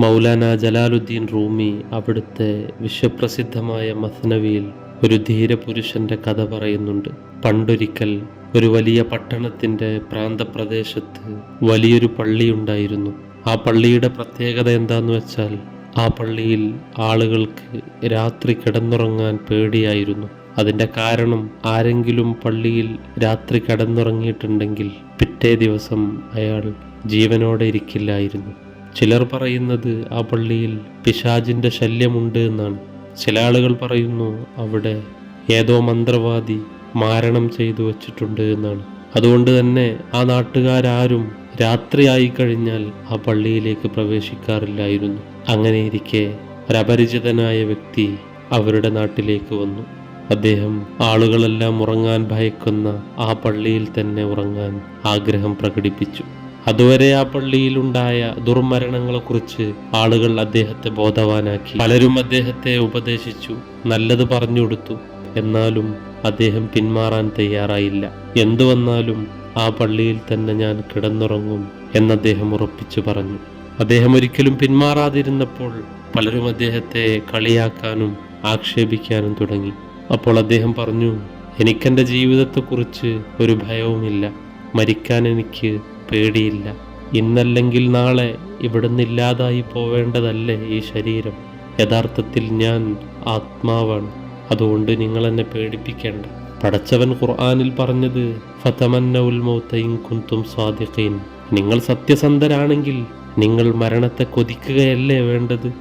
മൗലാന ജലാലുദ്ദീൻ റൂമി അവിടുത്തെ വിശ്വപ്രസിദ്ധമായ മസ്നവിയിൽ ഒരു ധീരപുരുഷന്റെ കഥ പറയുന്നുണ്ട്. പണ്ടൊരിക്കൽ ഒരു വലിയ പട്ടണത്തിന്റെ പ്രാന്തപ്രദേശത്ത് വലിയൊരു പള്ളിയുണ്ടായിരുന്നു ആ പള്ളിയുടെ പ്രത്യേകത എന്താന്ന് വെച്ചാൽ ആ പള്ളിയിൽ ആളുകൾക്ക് രാത്രി കിടന്നുറങ്ങാൻ പേടിയായിരുന്നു. അതിന്റെ കാരണം ആരെങ്കിലും പള്ളിയിൽ രാത്രി കിടന്നുറങ്ങിയിട്ടുണ്ടെങ്കിൽ പിറ്റേ ദിവസം അയാൾ ജീവനോടെ ഇരിക്കില്ലായിരുന്നു. ചിലർ പറയുന്നത് ആ പള്ളിയിൽ പിശാജിന്റെ ശല്യമുണ്ട് എന്നാണ്. ചില ആളുകൾ പറയുന്നു അവിടെ ഏതോ മന്ത്രവാദി മാരണം ചെയ്തു വച്ചിട്ടുണ്ട് എന്നാണ്. അതുകൊണ്ട് തന്നെ ആ നാട്ടുകാരാരും രാത്രിയായി കഴിഞ്ഞാൽ ആ പള്ളിയിലേക്ക് പ്രവേശിക്കാറില്ലായിരുന്നു. അങ്ങനെ ഇരിക്കെ ഒരപരിചിതനായ വ്യക്തി അവരുടെ നാട്ടിലേക്ക് വന്നു. അദ്ദേഹം ആളുകളെല്ലാം ഉറങ്ങാൻ ഭയക്കുന്ന ആ പള്ളിയിൽ തന്നെ ഉറങ്ങാൻ ആഗ്രഹം പ്രകടിപ്പിച്ചു. അതുവരെ ആ പള്ളിയിലുണ്ടായ ദുർമരണങ്ങളെക്കുറിച്ച് ആളുകൾ അദ്ദേഹത്തെ ബോധവാനാക്കി. പലരും അദ്ദേഹത്തെ ഉപദേശിച്ചു നല്ലത് പറഞ്ഞു കൊടുത്തു എന്നാലും അദ്ദേഹം പിന്മാറാൻ തയ്യാറായില്ല. എന്തു വന്നാലും ആ പള്ളിയിൽ തന്നെ ഞാൻ കിടന്നുറങ്ങും എന്ന് അദ്ദേഹം ഉറപ്പിച്ചു പറഞ്ഞു. അദ്ദേഹം ഒരിക്കലും പിന്മാറാതിരുന്നപ്പോൾ പലരും അദ്ദേഹത്തെ കളിയാക്കാനും ആക്ഷേപിക്കാനും തുടങ്ങി. അപ്പോൾ അദ്ദേഹം പറഞ്ഞു എനിക്കെന്റെ ജീവിതത്തെക്കുറിച്ച് ഒരു ഭയവുമില്ല. മരിക്കാൻ എനിക്ക് പേടിയില്ല. ഇന്നല്ലെങ്കിൽ നാളെ ഇവിടുന്ന് ഇല്ലാതായി പോവേണ്ടതല്ലേ ഈ ശരീരം? യഥാർത്ഥത്തിൽ ഞാൻ ആത്മാവാണ്. അതുകൊണ്ട് നിങ്ങൾ എന്നെ പേടിപ്പിക്കേണ്ട. പടച്ചവൻ ഖുർആാനിൽ പറഞ്ഞത് ഫതമന്ന മൗത ഇൻ കുന്തും നിങ്ങൾ സത്യസന്ധരാണെങ്കിൽ നിങ്ങൾ മരണത്തെ കൊതിക്കുകയല്ലേ വേണ്ടത്?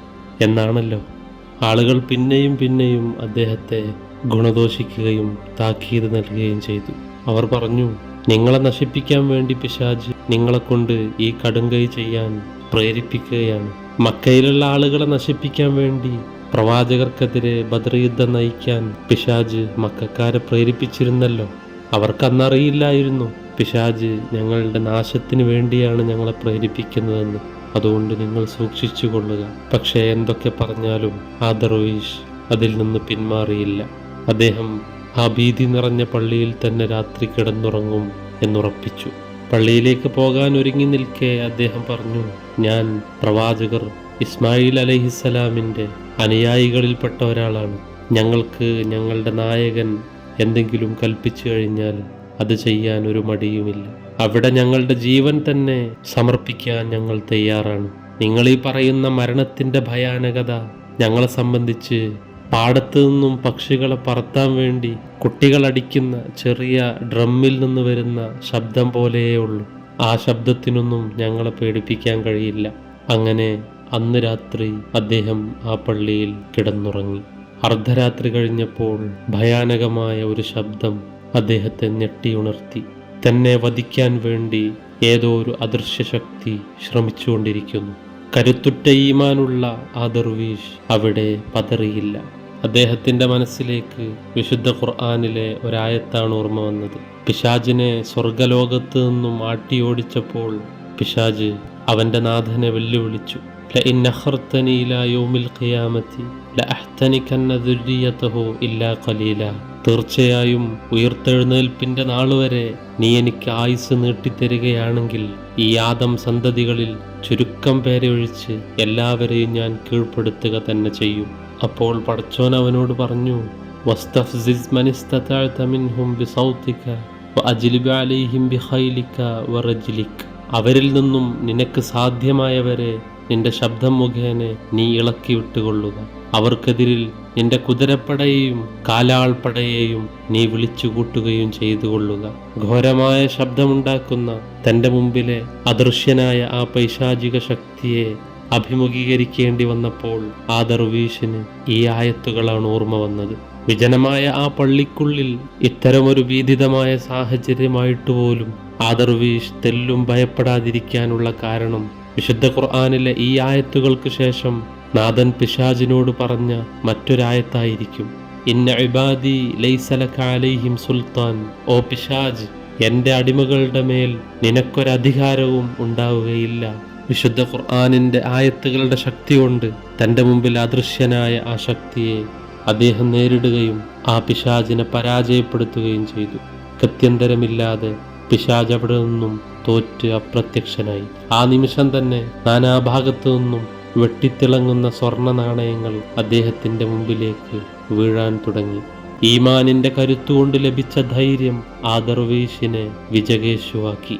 എന്നാണല്ലോ. ആളുകൾ പിന്നെയും പിന്നെയും അദ്ദേഹത്തെ ഗുണദോഷിക്കുകയും താക്കീത് നൽകുകയും ചെയ്തു. അവർ പറഞ്ഞു നിങ്ങളെ നശിപ്പിക്കാൻ വേണ്ടി പിശാജ് നിങ്ങളെ കൊണ്ട് ഈ കടുങ്കൈ ചെയ്യാൻ പ്രേരിപ്പിക്കുകയാണ്. മക്കയിലുള്ള ആളുകളെ നശിപ്പിക്കാൻ വേണ്ടി പ്രവാചകർക്കെതിരെ ബദർ നയിക്കാൻ പിശാജ് മക്കാരെ പ്രേരിപ്പിച്ചിരുന്നല്ലോ. അവർക്കന്നറിയില്ലായിരുന്നു പിശാജ് ഞങ്ങളുടെ നാശത്തിന് വേണ്ടിയാണ് ഞങ്ങളെ പ്രേരിപ്പിക്കുന്നതെന്ന്. അതുകൊണ്ട് നിങ്ങൾ സൂക്ഷിച്ചു കൊള്ളുക. പക്ഷേ എന്തൊക്കെ പറഞ്ഞാലും ആ ദർവീഷ് അതിൽ നിന്ന് പിന്മാറിയില്ല. അദ്ദേഹം ആ ഭീതി നിറഞ്ഞ പള്ളിയിൽ തന്നെ രാത്രി കിടന്നുറങ്ങും എന്നുറപ്പിച്ചു. പള്ളിയിലേക്ക് പോകാൻ ഒരുങ്ങി നിൽക്കെ അദ്ദേഹം പറഞ്ഞു ഞാൻ പ്രവാചകർ ഇസ്മായിൽ അലഹിസലാമിന്റെ അനുയായികളിൽപ്പെട്ട ഒരാളാണ്. ഞങ്ങൾക്ക് ഞങ്ങളുടെ നായകൻ എന്തെങ്കിലും കൽപ്പിച്ചു കഴിഞ്ഞാൽ അത് ചെയ്യാൻ ഒരു മടിയുമില്ല. അവിടെ ഞങ്ങളുടെ ജീവൻ തന്നെ സമർപ്പിക്കാൻ ഞങ്ങൾ തയ്യാറാണ്. നിങ്ങൾ ഈ പറയുന്ന മരണത്തിന്റെ ഭയാനകത ഞങ്ങളെ സംബന്ധിച്ച് പാടത്തു നിന്നും പക്ഷികളെ പറത്താൻ വേണ്ടി കുട്ടികളടിക്കുന്ന ചെറിയ ഡ്രമ്മിൽ നിന്ന് വരുന്ന ശബ്ദം പോലെയേ ഉള്ളൂ. ആ ശബ്ദത്തിനൊന്നും ഞങ്ങളെ പേടിപ്പിക്കാൻ കഴിയില്ല. അങ്ങനെ അന്ന് രാത്രി അദ്ദേഹം ആ പള്ളിയിൽ കിടന്നുറങ്ങി. അർദ്ധരാത്രി കഴിഞ്ഞപ്പോൾ ഭയാനകമായ ഒരു ശബ്ദം അദ്ദേഹത്തെ ഞെട്ടിയുണർത്തി. തന്നെ വധിക്കാൻ വേണ്ടി ഏതോ ഒരു അദൃശ്യ ശക്തി ശ്രമിച്ചുകൊണ്ടിരിക്കുന്നു. കരുത്തുറ്റ ഈമാനുള്ള ആ ദർവീഷ് അവിടെ പതറിയില്ല. അദ്ദേഹത്തിന്റെ മനസ്സിലേക്ക് വിശുദ്ധ ഖുർആാനിലെ ഒരായത്താണ് ഓർമ്മ വന്നത്. പിശാജിനെ സ്വർഗലോകത്ത് നിന്നും ആട്ടിയോടിച്ചപ്പോൾ പിശാജ് അവന്റെ നാഥനെ വെല്ലുവിളിച്ചു. തീർച്ചയായും ഉയർത്തെഴുന്നേൽപ്പിന്റെ നാൾ വരെ നീ എനിക്ക് ആയുസ് നീട്ടിത്തരികയാണെങ്കിൽ ഈ ആദം സന്തതികളിൽ ചുരുക്കം പേരെ ഒഴിച്ച് എല്ലാവരെയും ഞാൻ കീഴ്പ്പെടുത്തുക തന്നെ ചെയ്യും. അപ്പോൾ പടച്ചോൻ അവനോട് പറഞ്ഞു വസ്തഫ്സിസ് മിൻഹും വഅജ്ലിബ് അലൈഹിം വറജ്ലിക്. അവരിൽ നിന്നും നിനക്ക് സാധ്യമായവരെ നിന്റെ ശബ്ദം മുഖേന നീ ഇളക്കി വിട്ടുകൊള്ളുക. അവർക്കെതിരിൽ നിന്റെ കുതിരപ്പടയെയും കാലാൾപ്പടയെയും നീ വിളിച്ചു കൂട്ടുകയും ചെയ്തു കൊള്ളുക ഘോരമായ ശബ്ദമുണ്ടാക്കുന്ന തന്റെ മുമ്പിലെ അദൃശ്യനായ ആ പൈശാചിക ശക്തിയെ അഭിമുഖീകരിക്കേണ്ടി വന്നപ്പോൾ ആ ദർവീഷിന് ഈ ആയത്തുകളാണ് ഓർമ്മ വന്നത്. വിജനമായ ആ പള്ളിക്കുള്ളിൽ ഇത്തരമൊരു ഭീതിതമായ സാഹചര്യമായിട്ട് പോലും ആ ദർവീഷ് തെല്ലും ഭയപ്പെടാതിരിക്കാനുള്ള കാരണം വിശുദ്ധ ഖുർആാനിലെ ഈ ആയത്തുകൾക്ക് ശേഷം നാഥൻ പിശാജിനോട് പറഞ്ഞ മറ്റൊരായത്തായിരിക്കും. ഇന്ന ഇബാദി ലൈസലക അലൈഹിം സുൽത്താൻ. ഓ പിശാജ് എന്റെ അടിമകളുടെ മേൽ നിനക്കൊരധികാരവും ഉണ്ടാവുകയില്ല. വിശുദ്ധ ഖുർആാനിന്റെ ആയത്തുകളുടെ ശക്തി കൊണ്ട് തന്റെ മുമ്പിൽ അദൃശ്യനായ ആ ശക്തിയെ അദ്ദേഹം നേരിടുകയും ആ പിശാചിനെ പരാജയപ്പെടുത്തുകയും ചെയ്തു. ഗത്യന്തരമില്ലാതെ പിശാജ് അവിടെ നിന്നും തോറ്റ് അപ്രത്യക്ഷനായി. ആ നിമിഷം തന്നെ നാനാഭാഗത്തു നിന്നും വെട്ടിത്തിളങ്ങുന്ന സ്വർണ നാണയങ്ങൾ അദ്ദേഹത്തിന്റെ മുമ്പിലേക്ക് വീഴാൻ തുടങ്ങി. ഈമാനിന്റെ കരുത്തുകൊണ്ട് ലഭിച്ച ധൈര്യം ആ ദർവീഷിനെ വിജകേശുവാക്കി.